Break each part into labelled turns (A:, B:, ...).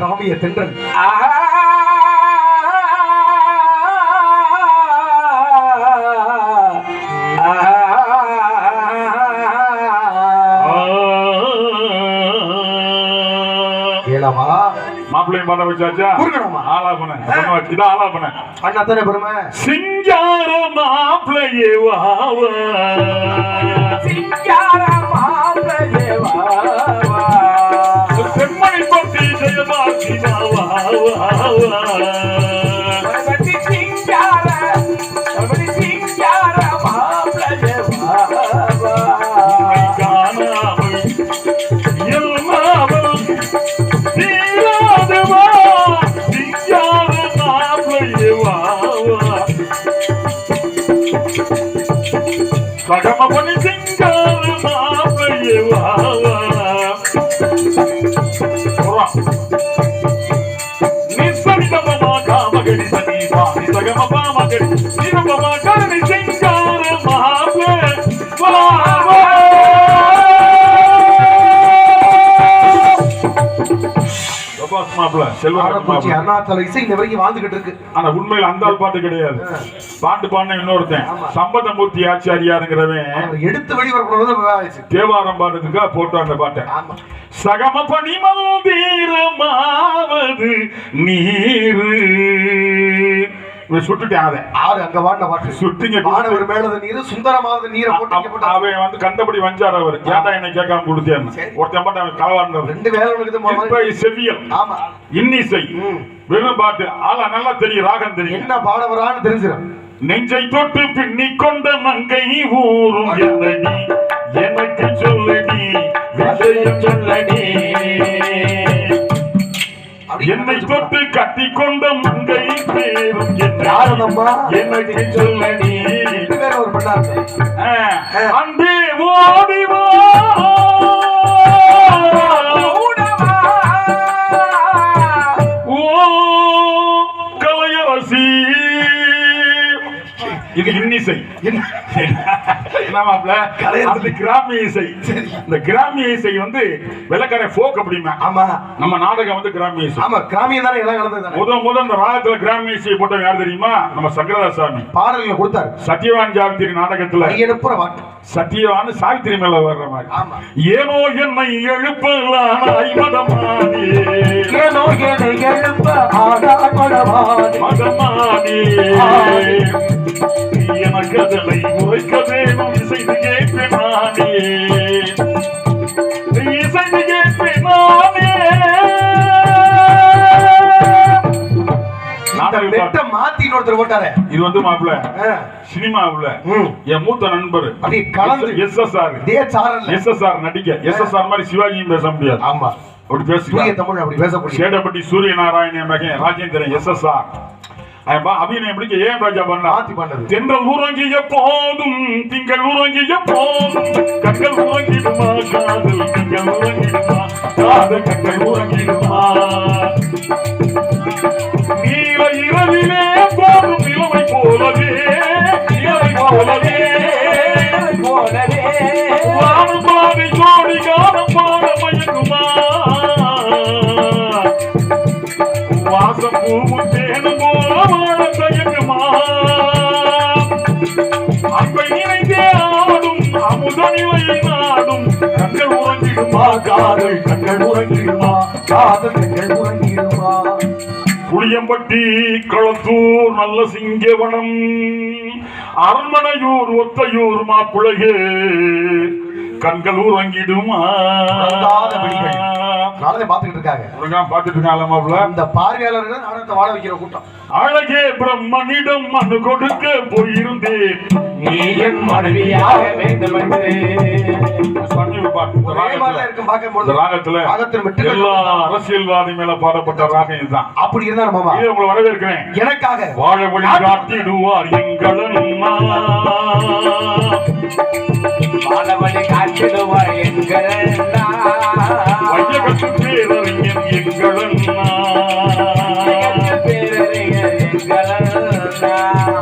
A: காவிய தென்றல் ஏலாமா
B: மாப்பிள்ளையும் பண்ண வச்சாச்சா
A: குறுக்கணுமா?
B: ஆலாபன இதான் ஆலாபன
A: அண்ணா தானே பெருமை?
B: சிங்கார வாவா. செம்மணி உண்மையில அந்த பாட்டு கிடையாது. பாட்டு பாடின இன்னொருத்தன். சம்பந்தமூர்த்தி ஆச்சாரியாருங்கிறவன்.
A: எடுத்து வெளிவரக்கூடாது
B: தேவாரம் பாடுறதுக்காக போட்டு அந்த பாட்டை. சகம பணி மந்திரமாவது நீரு. சுட்டுட்டேன் அதை
A: ஆறு அங்க வாடின பாட்டு
B: சுட்டிங்க
A: மாணவர் மேலது நீர் சுந்தரமாவது நீரை போட்டு
B: அவன் வந்து கண்டபடி வஞ்சார் அவர். ஏன்டா என்னை கேட்காம கொடுத்தேன்னு.
A: சரி.
B: ஒருத்தன் பாட்டு அவன் களவாடினது
A: ரெண்டு வேலை.
B: இப்ப செவியல்
A: ஆமா.
B: இன்னிசை. வெறும் பாட்டு. ஆளா நல்லா தெரியும் ராகம் தெரியும்.
A: என்ன பாட வரான்னு தெரிஞ்சிடும்.
B: நெஞ்சை தொட்டு பின்னி கொண்ட மங்கை ஊரும் என்னடி? எனக்கு சொல்லடி விஷயம் சொல்லடி. என்னை தொட்டு கட்டி கொண்ட மங்கை பேரும் எனக்கு
A: இருக்கு.
B: ஆ, அன்பே ஓடி வா. ஓ கலையரசி. இது இன்னிசை. என்ன மாப்ள?
A: கலையரசி.
B: அது கிராமிய இசை. இந்த கிராமிய இசை வந்து வெள்ளக்கார ஃபோக் அப்படிமா
A: ஆமா.
B: நம்ம நாடகம் வந்து கிராமிய இசை.
A: ஆமா தானே எல்லாம் கலந்தது
B: முத முத இந்த ராகத்துல கிராமிய இசையை போட்டவங்க யார் தெரியுமா? நம்ம சங்கரதாசாமி.
A: பாடல்களை கொடுத்தாரு.
B: சத்யவான் ஜாவித்திரி நாடகத்துல
A: கையெழுப்புற பாட்டு.
B: சாவித்திரி மேல வர்ற மாதிரி. ஏனோ என்னை
A: ஏனோ என்னை இன்னொருத்தர் போட்டாரு
B: இது வந்து மாப்பிள்ள.
A: ஆ.
B: சினிமாவுல. என் மூத்த நண்பர்.
A: அப்படியே கலந்து
B: S S R S S R நடிக்க. எஸ் எஸ் ஆர் மாதிரி சிவாஜியும் பேச முடியாது.
A: ஆமா.
B: அப்படி பேசுகிறேன்
A: தமிழ் அப்படி பேசக்கூடிய.
B: சேடப்பட்டி சூரிய நாராயண மகன் ராஜேந்திரன் எஸ் எஸ் ஆர் அபிநயம் பிடிக்க ஏன் ராஜா பண்ணா.
A: மாத்தி பண்ணது.
B: தென்றல் உறங்கிய போதும் திங்கள் உறங்கிய போதும். கண்கள் உறங்கிடுமா? காதல் கண்கள் உறங்கிடுமா? காதல் கண்கள் உறங்கிடுமா? நீல இரவிலே வாசம் தேனும் போல வாழ தயங்குமா அன்பை நினைத்தே ஆடும் அமுத நாடும் கண்கள் உறங்கிடுமா காதல் கண்கள் உறங்கிடுமா
A: காதல் கண்கள் உறங்கிடுமா
B: புளியம்பட்டி களத்தூர் நல்ல சிங்கவனம் அரண்மனையூர் ஒத்தையூர் மாப்பிள்ளையே கண்கள் உறங்கிடுமா.
A: பாத்துக்கிட்டு இருக்காங்க.
B: உறங்காம பார்த்துட்டு இருக்காங்களா மாப்பிள்ள?
A: அந்த பார்வையாளர்கள் நாடகத்தை வாழ வைக்கிற கூட்டம்.
B: அழகே பிரம்மனிடம் மனு கொடுக்க போயிருந்தேன்.
C: நீ என் மனைவியாக வேண்டும் என்று.
B: இந்த
A: ஒரே மாதிரிலாம்
B: ராகத்துல- எல்லா அரசியல்வாதி மேல பாடப்பட்ட ராகம் இதுதான்.
A: அப்படி இருந்தா மாமா
B: இதை உங்களை வரவேற்கிறேன்.
A: எனக்காக.
B: வாழ வழி காட்டிடுவார் எங்களன்னா
C: மாணவனை காட்டிடுவார்
B: எங்களன்னா
C: பேரறிஞர்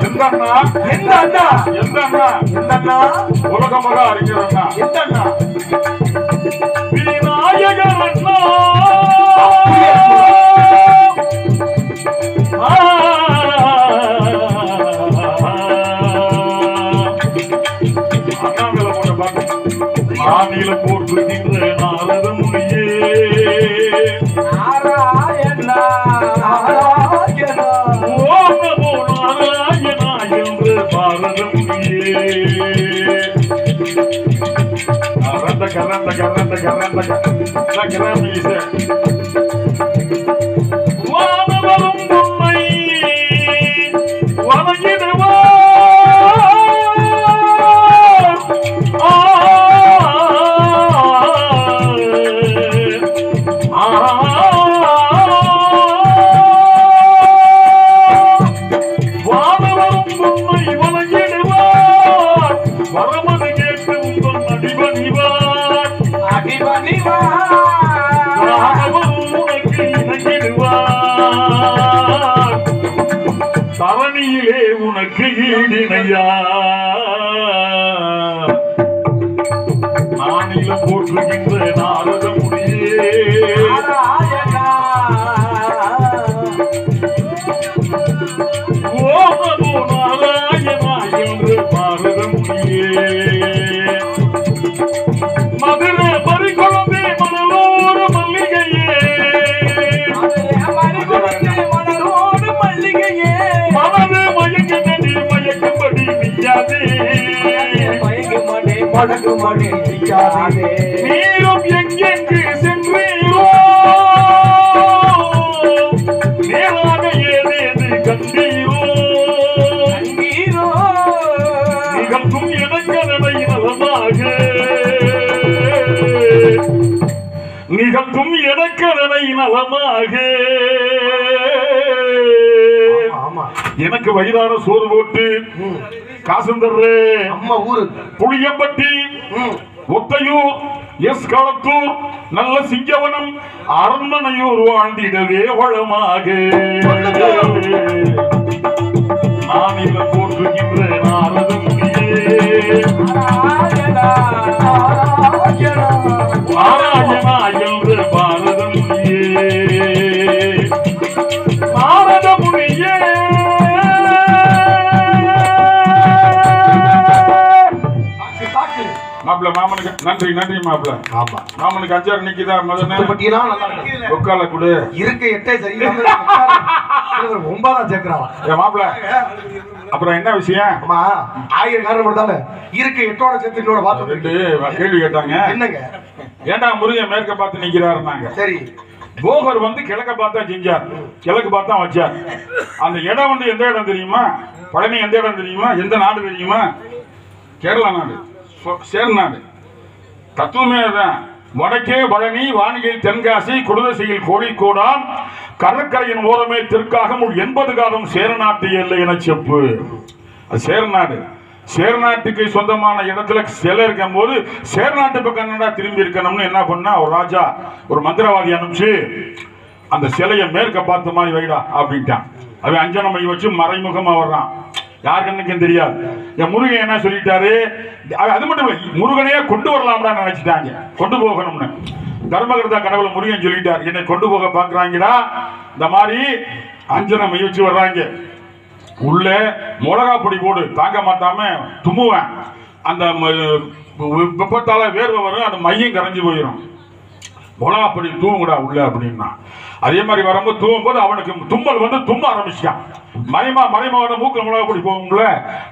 B: எந்த அண்ணா?
A: எந்த அண்ணா?
B: எந்த அண்ணா?
A: எந்த அண்ணா?
B: உலக மகா அறிஞர் அண்ணா.
A: எந்த அண்ணா?
C: நாராயணா
B: என்று பாரத முனியே கரந்த கரந்த கரந்த கரந்த கரந்த கரந்த தரணியிலே உனக்கு ஈடினையா? நானிலம் போற்றுகின்ற நாரத முடியே
C: நாராயணா.
B: நீரும் எங்கெங்கு சென்றீரோ? நேராக ஏதேது கண்டீரோ? நிகழ்த்தும் எனக்கதனை நலமாக நிகழ்த்தும் எனக்கதனை நலமாக எனக்கு வயிறார சோறு போட்டு
A: ம்.
B: காசும் தர்றே புளியம்பட்டி. ஒத்தையூர் எஸ் களத்தூர் நல்ல சிங்கவனம் அரண்மனையூர் வாழ்ந்திடவே வளமாக. மாப்பிள்ள மாமனுக்கு நன்றி நன்றி மாப்பிள்ள.
A: ஆமா.
B: மாமனுக்கு அஞ்சாறு நிக்குதா? முதல்ல
A: இருக்கு.
B: உட்கால கொடு.
A: இருக்க எட்டே சரியில்லாம இவர் ஒன்பதாம் சேர்க்கிறான்
B: ஏ மாப்பிள்ள. அப்புறம் என்ன விஷயம்?
A: ஆமா ஆயிரம் காரணம் கொடுத்தால இருக்க எட்டோட சேர்த்து இன்னொரு பார்த்து
B: கேள்வி கேட்டாங்க.
A: என்னங்க?
B: ஏண்டா முருகன் மேற்க பார்த்து நிக்கிறாருனாங்க
A: சரி.
B: போகர் வந்து கிழக்க பார்த்தா செஞ்சார். கிழக்கு பார்த்தா வச்சார். அந்த இடம் வந்து எந்த இடம் தெரியுமா? பழனி எந்த இடம் தெரியுமா? எந்த நாடு தெரியுமா? கேரளா நாடு. சேர்நாடு. தத்துவமே தான் வடக்கே பழனி வானியில் தென்காசி குடதசையில் கோழிக்கோடான் கடற்கரையின் ஓரமே தெற்காக எண்பது காலம் சேரநாட்டு எல்லை என செப்பு. அது சேரநாடு. சேரநாட்டுக்கு சொந்தமான இடத்துல சிலை இருக்கும் போது சேர்நாட்டு பக்கம் என்னடா திரும்பி இருக்கணும்னு என்ன பண்ணா ஒரு ராஜா ஒரு மந்திரவாதி அனுப்பிச்சு அந்த சிலையை மேற்க பார்த்த மாதிரி வைடா அப்படின்ட்டான். அவன் அஞ்சனமை வச்சு மறைமுகமா வர்றான். யார் கண்ணுக்கும் தெரியாது. என் முருகன் என்ன சொல்லிட்டாரு? அது அது மட்டும் இல்லை முருகனையே கொண்டு வரலாம்டா நினைச்சிட்டாங்க. கொண்டு போகணும்னு. தர்மகிருதா கடவுள் முருகன் சொல்லிட்டார் என்னை கொண்டு போக பார்க்கறாங்கடா. இந்த மாதிரி அஞ்சனை வச்சு வர்றாங்க. உள்ள மிளகா பொடி போடு தாங்க மாட்டாம தும்முவேன். அந்த ம- வெப்பத்தால வேர்வை வரும் அந்த மையம் கரைஞ்சி போயிடும் மிளகா அப்படி தூங்குடா உள்ள அப்படின்னா. அதே மாதிரி வரும்போது தூங்கும்போது போது அவனுக்கு தும்மல் வந்து தும்ப ஆரம்பிச்சான் மறைமா மறைமாவோட மூக்கில் மிளகா பொடி போகும்ல.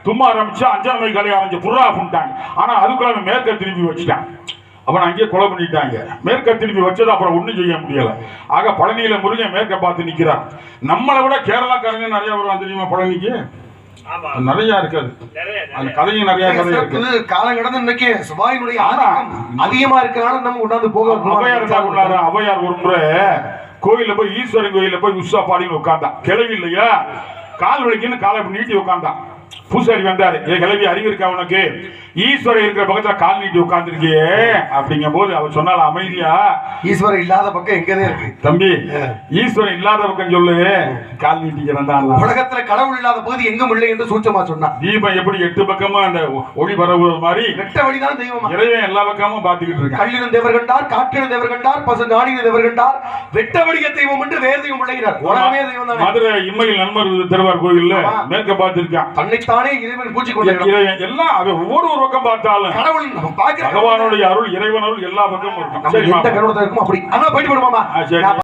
B: தும்ப ஆரம்பிச்சு அஞ்சாம் மணி கலை அரைஞ்சு புறா பண்ணிட்டாங்க ஆனா அதுக்குள்ள அவன் மேற்க திருப்பி வச்சுட்டான். அவன் அங்கேயே கொலை பண்ணிட்டாங்க. மேற்க திருப்பி வச்சது அப்புறம் ஒன்றும் செய்ய முடியல. ஆக பழனியில முருகன் மேற்க பார்த்து நிற்கிறான் நம்மளை விட கேரளாக்காரங்க நிறைய வருவான் தெரியுமா பழனிக்கு? நிறைய இருக்காது அந்த கதையும் நிறைய கதை இருக்கு.
A: காலம் கடந்து இன்னைக்கு சுபாயினுடைய. ஆதிக்கம் அதிகமா இருக்கனால நம்ம கொண்டாந்து போக
B: அவையார் தான் உள்ளாரு அவையார் ஒரு முறை கோயில்ல போய் ஈஸ்வரன் கோயில்ல போய் உஷா பாடின்னு உட்கார்ந்தான். கிளவி இல்லையா கால் வலிக்குன்னு காலை நீட்டி உட்கார்ந்தான். பூசாரி வந்தாரு. ஏ கிளவி அறிவு இருக்கா உனக்கு? ஈஸ்வரன் இருக்கிற பக்கத்துல கால் நீட்டி உட்கார்ந்துருக்கியே. அப்படிங்கும் போது அவர் சொன்னால அமைதியா?
A: ஈஸ்வரன் இல்லாத பக்கம் எங்கதே இருக்கு.
B: தம்பி ஈஸ்வரன் இல்லாத பக்கம் சொல்லு. கால் நீட்டிக்கிறேன்
A: உலகத்துல கடவுள் இல்லாத பகுதி எங்கும் இல்லை என்று சூச்சமா சொன்னான்.
B: தீபம் எப்படி எட்டு பக்கமா அந்த ஒளி பரவுவது மாதிரி
A: வெட்ட வழிதான் தெய்வமா?
B: இறைவன் எல்லா பக்கமும் பாத்துக்கிட்டு இருக்கான்.
A: கல்லினும் தேவர் கண்டார் காற்றினும் தேவர் கண்டார் பசு நாடினும் தேவர் கண்டார். வெட்ட வடிக தெய்வம் என்று வேறு தெய்வம் விளங்கினார். உலகமே தெய்வம் தானே
B: மதுரை இம்மையில் நண்பர் திருவார் கோயில்ல. மேற்க பார்த்திருக்கான்.
A: தன்னைத்தானே இறைவன்
B: எல்லாம் ஒவ்வொரு ஒரு பக்கம் பார்த்தாலும்
A: கடவுள் நம்ம பார்க்கிற
B: பகவானுடைய அருள் இறைவன் அருள் எல்லா பக்கமும் இருக்கும்
A: நம்ம
B: சரிம்மா.
A: எந்த கருணத்தை இருக்கும் அப்படி. ஆனா போயிட்டு போடுமாமா